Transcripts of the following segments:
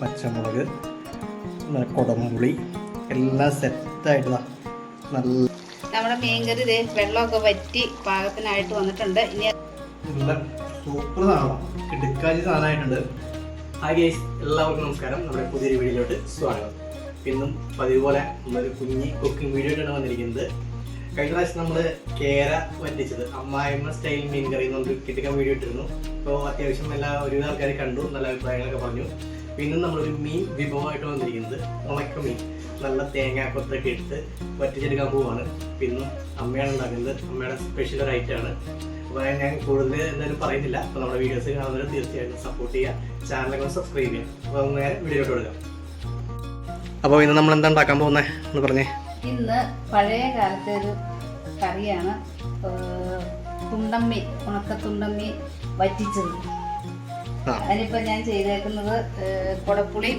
പച്ചമുളക് കുടംപുളി എല്ലാം സെറ്റായിട്ടുള്ള നല്ല നമ്മുടെ മീൻകറി ദേ വെള്ളമൊക്കെ വറ്റി പാകത്തിനായിട്ട് വന്നിട്ടുണ്ട്. ഇനി നല്ല സൂപ്പർ സാധനം കിടുക്കാച്ചി സാധനമായിട്ടുണ്ട്. ഹായ് ഗൈസ് എല്ലാവർക്കും നമസ്കാരം. നമ്മുടെ പുതിയൊരു വീഡിയോയിലോട്ട് സ്വാഗതം. ഇന്നും പതിവ് പോലെ നമ്മളൊരു കുഞ്ഞി കുക്കിംഗ് വീഡിയോ വന്നിരിക്കുന്നത്. കഴിഞ്ഞ പ്രാവശ്യം നമ്മൾ കേര വറ്റിച്ചത്. അമ്മായിമ്മ സ്റ്റൈൽ മീൻ കറി എന്നൊരു കിട്ടിക്കാൻ വീഡിയോ ഇട്ടിരുന്നു. അപ്പോൾ അത്യാവശ്യം എല്ലാ ഒരുവിധ ആൾക്കാർ കണ്ടു നല്ല അഭിപ്രായങ്ങളൊക്കെ പറഞ്ഞു. പിന്നെ നമ്മളൊരു മീൻ വിഭവമായിട്ട് വന്നിരിക്കുന്നത് ഉണക്ക മീൻ. നല്ല തേങ്ങാക്കൊത്തൊക്കെ എടുത്ത് വറ്റിച്ചെടുക്കാൻ പോവാണ്. പിന്നെ അമ്മയാണ് ഉണ്ടാക്കുന്നത്. അമ്മയുടെ സ്പെഷ്യൽ ഐറ്റമാണ് അപ്പോൾ ഞാൻ കൂടുതൽ എന്തായാലും പറയുന്നില്ല. അപ്പോൾ നമ്മുടെ വീഡിയോസ് കാണുന്നവർ തീർച്ചയായിട്ടും സപ്പോർട്ട് ചെയ്യുക. ചാനലൊക്കെ സബ്സ്ക്രൈബ് ചെയ്യുക. അപ്പോൾ നേരെ വീഡിയോട്ട് കൊടുക്കാം. അപ്പോൾ ഇന്ന് നമ്മൾ എന്താ ഉണ്ടാക്കാൻ പോകുന്നത് എന്ന് പറഞ്ഞേ. ഇന്ന് പഴയ കാലത്തെ ഒരു കറിയാണ് തുണ്ടമ്മി ഉണക്ക തുണ്ടമ്മി വറ്റിച്ചത്. അതിനിപ്പോ ഞാൻ ചെയ്തേക്കുന്നത് കുടപ്പുളി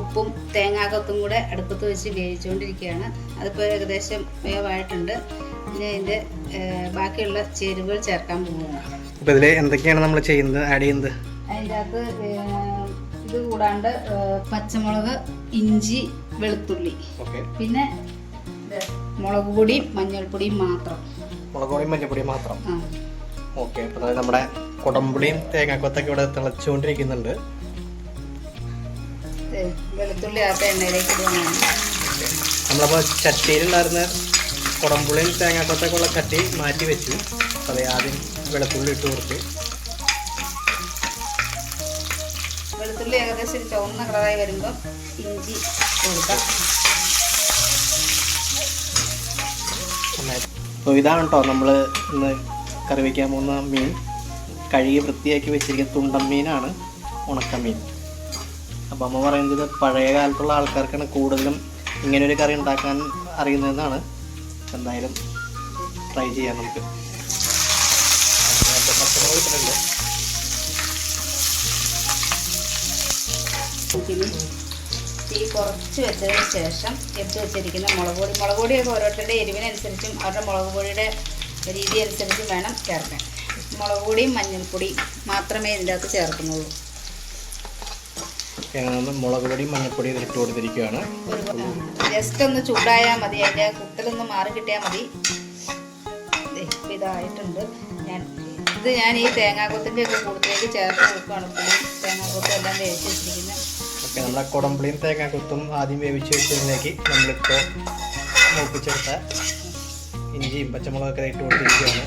ഉപ്പും തേങ്ങാക്കൊത്തും കൂടെ അടുപ്പത്ത് വെച്ച് വേവിച്ചുകൊണ്ടിരിക്കുകയാണ് അതിപ്പോൾ ഏകദേശം വേവായിട്ടുണ്ട്. ഇനി അതിന്റെ ബാക്കിയുള്ള ചേരുവകൾ ചേർക്കാൻ പോവുകയാണ് അപ്പോൾ ഇതിൽ എന്തൊക്കെയാണ് നമ്മൾ ചെയ്യുന്നത്? ആഡ് ചെയ്യുന്നത്? അതിന്റെ അകത്ത് ഇത് കൂടാണ്ട് പച്ചമുളക് ഇഞ്ചി വെളുത്തുള്ളി. പിന്നെ മുളക് പൊടിയും മഞ്ഞൾപ്പൊടിയും മാത്രം. മുളക് പൊടിയും മഞ്ഞൾപ്പൊടിയും മാത്രം. ഓക്കെ. അപ്പോൾ നമ്മുടെ കുടംപുളിയും തേങ്ങാക്കൊത്തൊക്കെ ഇവിടെ തിളച്ചുകൊണ്ടിരിക്കുന്നുണ്ട്. നമ്മളപ്പോ വെളുത്തുള്ളി അകത്ത് എണ്ണയിലേക്ക് ഇടുകയാണ് നമ്മളപ്പോൾ ചട്ടിയിലുണ്ടായിരുന്ന കൊടമ്പുളിയും തേങ്ങാക്കൊത്തൊക്കെ ഉള്ള ചട്ടി മാറ്റി വെച്ചു. അതെ അത് ആദ്യം വെളുത്തുള്ളി ഇട്ട് കൊടുത്തു. വെളുത്തുള്ളി ഏകദേശം ഒരു ചുവന്ന കളറായി വരുമ്പോൾ ഇഞ്ചി കൊടുക്കാം. അപ്പോൾ ഇതാണ് കേട്ടോ നമ്മൾ ഇന്ന് കറി വയ്ക്കാൻ പോകുന്ന മീൻ. കഴുകി വൃത്തിയാക്കി വെച്ചിരിക്കുന്ന തുണ്ടൻ മീനാണ് ഉണക്കമീൻ. അപ്പോൾ അമ്മ പറയുന്നത് പഴയ കാലത്തുള്ള ആൾക്കാർക്കാണ് കൂടുതലും ഇങ്ങനൊരു കറി ഉണ്ടാക്കാൻ അറിയുന്നതെന്നാണ്. എന്തായാലും ട്രൈ ചെയ്യാം നമുക്ക് ീ. തീ കുറച്ച് വെച്ചതിന് ശേഷം എടുത്ത് വെച്ചിരിക്കുന്ന മുളക് പൊടി. മുളക് പൊടിയൊക്കെ ഓരോരുത്തരുടെ എരിവിനനുസരിച്ചും അവരുടെ മുളക് പൊടിയുടെ രീതി അനുസരിച്ചും വേണം ചേർക്കാൻ. മുളക് പൊടിയും മഞ്ഞൾപ്പൊടിയും മാത്രമേ ഇതിന്റെ അകത്ത് ചേർക്കുന്നുള്ളൂ മുളക് പൊടി മഞ്ഞൾപ്പൊടി ഇട്ട് കൊടുത്തിരിക്കുകയാണ്. ജസ്റ്റ് ഒന്ന് ചൂടായാൽ മതി. അതിന്റെ കുത്തലൊന്ന് മാറി കിട്ടിയാൽ മതി. ഇതായിട്ടുണ്ട്. ഞാൻ ഇത് ഞാൻ ഈ തേങ്ങാക്കൊത്തിന്റെ ഒക്കെ കൂടുതലേക്ക് ചേർത്ത് കൊടുക്കുകയാണ്. തേങ്ങാക്കൊത്തും എല്ലാം വേവിച്ച് വെച്ചിരിക്കുന്നത് ഓക്കെ നമ്മുടെ കുടംപുളിയും തേങ്ങാക്കൊത്തും ആദ്യം വേവിച്ച് വെച്ചതിലേക്ക് നമ്മളിപ്പോൾ മൂപ്പിച്ചെടുത്ത ഇഞ്ചിയും പച്ചമുളകൊക്കെ ഇട്ട് കൊടുത്തിരിക്കുകയാണ്.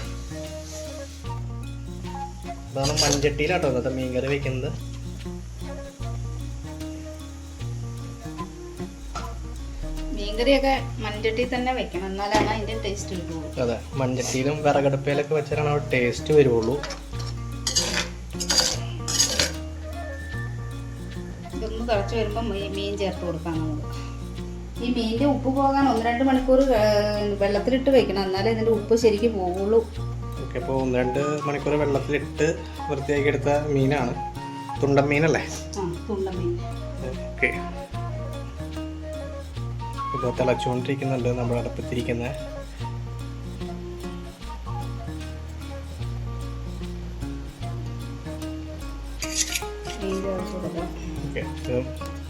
അതാണ് മൺചട്ടിയിലാട്ടോ ഇന്നത്തെ മീൻകറി വെക്കുന്നത്. മീൻകറിയൊക്കെ മൺചട്ടിയിൽ തന്നെ വെക്കണം. എന്നാലാണ് അതിന്റെ ടേസ്റ്റ് കിട്ടുള്ളൂ അതെ മൺചട്ടിയിലും വിറകടുപ്പയിലൊക്കെ വെച്ചാലാണ് ആ ടേസ്റ്റ് വരുള്ളൂ. ഇതൊന്ന് തിളച്ച് വരുമ്പോൾ മീൻ ചേർത്ത് കൊടുക്കാം നമുക്ക് ഈ മീനിന്റെ ഉപ്പ് പോകാൻ ഒന്ന് രണ്ട് മണിക്കൂർ വെള്ളത്തിലിട്ട് വെക്കണം. എന്നാലേ ഇതിന്റെ ഉപ്പ് ശരിക്കും പോകുള്ളൂ അപ്പോൾ ഒന്ന് രണ്ട് മണിക്കൂർ വെള്ളത്തിലിട്ട് വൃത്തിയാക്കി എടുത്ത മീനാണ്. തുണ്ടൻ മീനല്ലേ? ഓക്കെ. ഇപ്പോൾ തിളച്ചുകൊണ്ടിരിക്കുന്നുണ്ട് നമ്മൾ അടുപ്പത്തിരിക്കുന്ന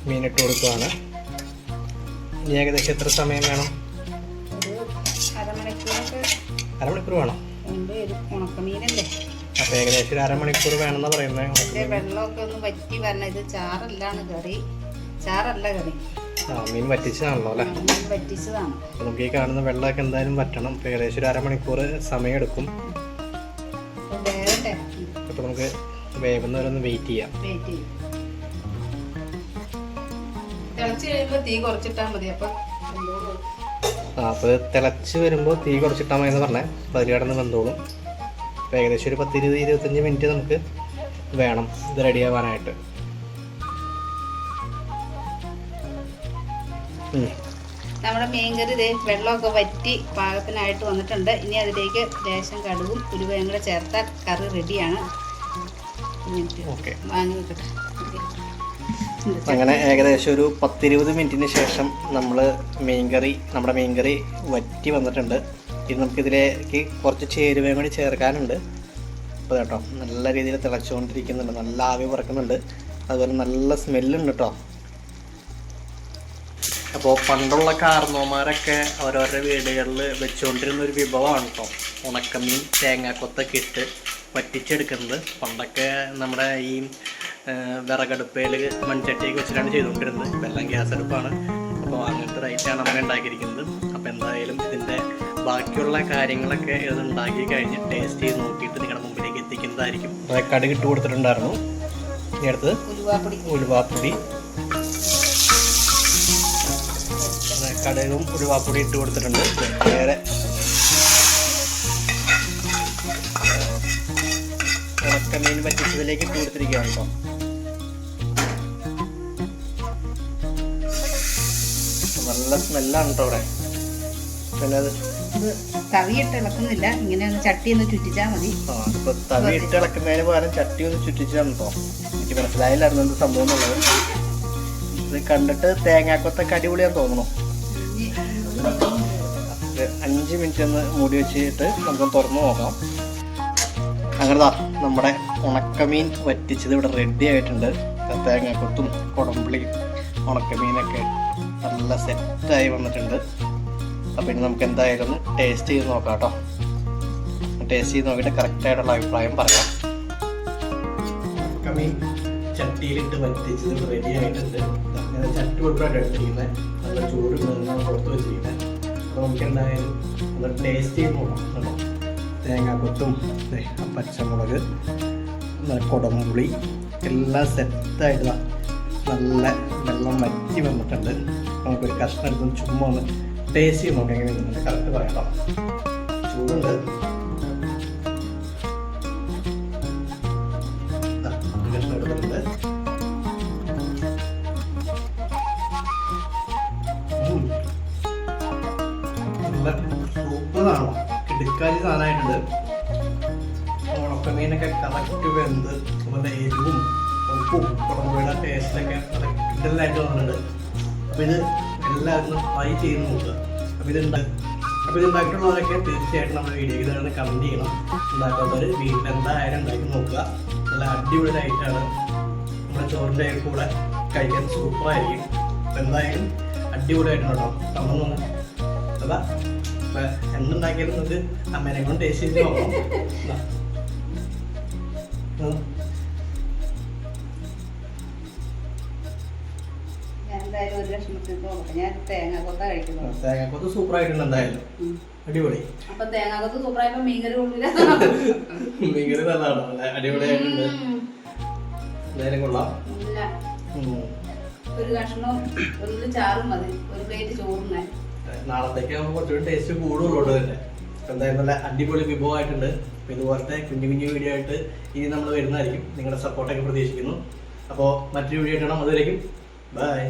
മീനിട്ട് കൊടുക്കുകയാണ് ഇനി ഏകദേശം എത്ര സമയം വേണം? അരമണിക്കൂർ വേണം. ഉണ്ട് ഒരു ഉണക്കമീനല്ലേ? അപ്പോൾ ഏകദേശം ഒരു അരമണിക്കൂർ വേണമെന്നാ പറയുന്നത് വെള്ളമൊക്കെ ഒന്ന് വറ്റി വരണം. ഇത് ചാറല്ലാണ് കറി. ചാറല്ല കറി. ആ മീൻ വറ്റിച്ചതാണല്ലോ അല്ലേ? മീൻ വറ്റിച്ചതാണ്. നമുക്ക് ഈ കാണുന്ന വെള്ളമൊക്കെ എന്തായാലും വറ്റണം. അപ്പോൾ ഏകദേശം ഒരു അരമണിക്കൂർ സമയമെടുക്കും. അപ്പൊ നമുക്ക് വേവുന്നവരെ വെയിറ്റ് ചെയ്യാം. വെയിറ്റ് ചെയ്യാം. തിളച്ച് കഴിയുമ്പോൾ തീ കുറച്ചിട്ടാൽ മതി. അപ്പം അപ്പോൾ ഇത് തിളച്ച് വരുമ്പോൾ തീ കുറച്ചിട്ടാൽ മതി എന്ന് പറഞ്ഞാൽ അപ്പോൾ അതിൽ കിടന്ന് വെന്തോളും. അപ്പോൾ ഏകദേശം ഒരു പത്ത് ഇരുപത് ഇരുപത്തഞ്ച് മിനിറ്റ് നമുക്ക് വേണം ഇത് റെഡിയാവാനായിട്ട്. നമ്മുടെ മീൻകറി ഇതേ വെള്ളമൊക്കെ വറ്റി പാകത്തിനായിട്ട് വന്നിട്ടുണ്ട്. ഇനി അതിലേക്ക് ലേശം കടുവും ഉരുവയും കൂടെ ചേർത്താൽ കറി റെഡിയാണ് വാങ്ങി വെക്കട്ടെ. അങ്ങനെ ഏകദേശം ഒരു പത്തിരുപത് മിനിറ്റിന് ശേഷം നമ്മൾ മീൻകറി നമ്മുടെ മീൻകറി വറ്റി വന്നിട്ടുണ്ട്. ഇനി നമുക്കിതിലേക്ക് കുറച്ച് ചേരുവയും കൂടി ചേർക്കാനുണ്ട്. അപ്പോൾ കേട്ടോ നല്ല രീതിയിൽ തിളച്ചുകൊണ്ടിരിക്കുന്നുണ്ട്. നല്ല ആവി പറക്കുന്നുണ്ട്. അതുപോലെ നല്ല സ്മെല്ലുണ്ട് കേട്ടോ. അപ്പോൾ പണ്ടുള്ള കാർന്നോമാരൊക്കെ അവരവരുടെ വീടുകളിൽ വെച്ചുകൊണ്ടിരുന്ന ഒരു വിഭവമാണ് കേട്ടോ. ഉണക്കമീൻ തേങ്ങാക്കൊത്തൊക്കെ ഇട്ട് വറ്റിച്ചെടുക്കുന്നത്. പണ്ടൊക്കെ നമ്മുടെ ഈ വിറകടുപ്പയിൽ മൺചട്ടിയൊക്കെ വെച്ചിട്ടാണ് ചെയ്തുകൊണ്ടിരുന്നത്. ഇപ്പം എല്ലാം ഗ്യാസ് അടുപ്പാണ്. അപ്പോൾ അങ്ങനത്തെ റൈറ്റാണ് അമ്മ നമ്മൾ ഉണ്ടാക്കിയിരിക്കുന്നത്. അപ്പോൾ എന്തായാലും ഇതിന്റെ ബാക്കിയുള്ള കാര്യങ്ങളൊക്കെ ഇത് ഉണ്ടാക്കി കഴിഞ്ഞ് ടേസ്റ്റ് ചെയ്ത് നോക്കിയിട്ട് നിങ്ങളുടെ മുമ്പിലേക്ക് എത്തിക്കുന്നതായിരിക്കും. കടുക് ഇട്ട് കൊടുത്തിട്ടുണ്ടായിരുന്നു. ഇനി അടുത്തത് ഉലുവാപ്പൊടി. ഉലുവാപ്പൊടി. പിന്നെ കടുകും ഉലുവാപ്പൊടി ഇട്ട് കൊടുത്തിട്ടുണ്ട്. വേറെ ഉണക്കമീൻ പറ്റിച്ചതിലേക്ക് ഇട്ട് കൊടുത്തിരിക്കുകയാണ് കേട്ടോ നല്ല സ്മെല്ലാണ് കേട്ടോ അവിടെ. പിന്നെ അത് ഇത് തവിയിട്ട് ഇളക്കുന്നില്ല. ഇങ്ങനെ ഒന്ന് ചട്ടി ഒന്ന് ചുറ്റിച്ചാൽ മതി. ആ ഇപ്പൊ തവി ഇട്ട് ഇളക്കുന്നതിന് പകരം ചട്ടി ഒന്ന് ചുറ്റിച്ചാണ് കേട്ടോ എനിക്ക് മനസ്സിലായില്ലായിരുന്നു എന്ത് സംഭവം എന്നുള്ളത്. ഇത് കണ്ടിട്ട് തേങ്ങാക്കൊത്തൊക്കെ അടിപൊളിയാന്ന് തോന്നുന്നു. ഒരു അഞ്ച് മിനിറ്റ് ഒന്ന് മൂടി വെച്ചിട്ട് നമുക്ക് തുറന്നു നോക്കാം. അങ്ങനെ ദാ നമ്മുടെ ഉണക്കമീൻ വറ്റിച്ചത് ഇവിടെ റെഡി ആയിട്ടുണ്ട്. തേങ്ങാക്കൊത്തും കുടമ്പളിയും ഉണക്കമീനൊക്കെ. നല്ല സെറ്റായി വന്നിട്ടുണ്ട്. അപ്പം ഇനി നമുക്ക് എന്തായാലും ഒന്ന് ടേസ്റ്റ് ചെയ്ത് നോക്കാം കേട്ടോ. ടേസ്റ്റ് ചെയ്ത് നോക്കിയിട്ട് കറക്റ്റായിട്ടുള്ള അഭിപ്രായം പറയാം. കമ്മി ചട്ടിയിലിട്ട് വറ്റിച്ചത് റെഡി ആയിട്ടുണ്ട്. അങ്ങനെ ചട്ടി ഉൾപ്പെടെ എടുത്തിരിക്കുന്നത് നല്ല ചൂട് പുറത്ത് വെച്ചിരിക്കുന്നത് അപ്പോൾ നമുക്ക് എന്തായാലും ഒന്ന് ടേസ്റ്റ് ചെയ്ത് നോക്കാം ദേ ആ പച്ചമുളക് കുടംപുളി എല്ലാം സെറ്റായിട്ട് നല്ല വെള്ളം വറ്റി വന്നിട്ടുണ്ട്. നമുക്കൊരു കഷ്ണം എടുത്ത് ചുമ്മാ ഒന്ന് ടേസ്റ്റ് ചെയ്ത് നോക്കാം എങ്ങനെയുണ്ട് കറക്റ്റ് പറയണം ചൂടുണ്ട്. കഷ്ണം സാധനമായിട്ടുണ്ട്. ഉണക്കമീനൊക്കെ കറക്റ്റ് വെന്ത് അതുപോലെ എരിവും ഉപ്പും കുളമ്പുഴയുടെ ടേസ്റ്റിലൊക്കെ കിടലായിട്ട് വന്നിട്ടുണ്ട്. അപ്പോൾ ഇത് എല്ലാവരും ട്രൈ ചെയ്ത് നോക്കുക. അപ്പോൾ ഇതുണ്ട് അപ്പോൾ ഇത് ഉണ്ടാക്കിയിട്ടുള്ളവരൊക്കെ തീർച്ചയായിട്ടും നമ്മുടെ വീഡിയോ ഇതാണ് കമന്റ് ചെയ്യണം. ഉണ്ടാക്കാത്തവർ വീട്ടിൽ എന്തായാലും ഉണ്ടാക്കി നോക്കുക. നല്ല അടിപൊളി ആയിട്ടാണ് നമ്മുടെ ചോറിന്റെ കൂടെ കഴിക്കാൻ സൂപ്പറായിരിക്കും അപ്പോൾ എന്തായാലും അടിപൊളിയായിട്ടുണ്ട് കേട്ടോ തന്നു അതാ എന്തുണ്ടാക്കിയാലും നമുക്ക് അമ്മേനെ കൊണ്ട് ടേസ്റ്റ് ചെയ്ത് നോക്കാം. എന്തായാലും ഒരു കഷ്ണത്തിൽ നോക്കട്ടെ ഞാൻ കഴിക്കുന്നത് തേങ്ങാക്കൊത്ത് സൂപ്പർ ആയിട്ടുണ്ട് എന്തായാലും. അടിപൊളി. അപ്പൊ തേങ്ങാക്കൊത്ത് സൂപ്പർ ആയപ്പോ മീൻകറി കൊള്ളില്ല നല്ലതാണ്. നല്ലതാണോ അടിപൊളിയായിട്ടുണ്ട്. എന്തായാലും കൊള്ളാം. ഒരു കഷ്ണവും ഒന്ന് ചാറും മതി. ഒരു പ്ലേറ്റ് ചോറും നാളത്തേക്ക് നമുക്ക് കുറച്ചുകൂടി ടേസ്റ്റ് കൂടുതലുള്ളൂ തന്നെ എന്തായാലും നല്ല അടിപൊളി വിഭവമായിട്ടുണ്ട്. ഇതുപോലത്തെ കുഞ്ഞു കുഞ്ഞു വീഡിയോ ആയിട്ട് ഇനി നമ്മൾ വരുന്നതായിരിക്കും. നിങ്ങളുടെ സപ്പോർട്ടൊക്കെ പ്രതീക്ഷിക്കുന്നു. അപ്പോൾ മറ്റൊരു വീഡിയോ ആയിട്ടാണ് അതുവരേക്കും ബൈ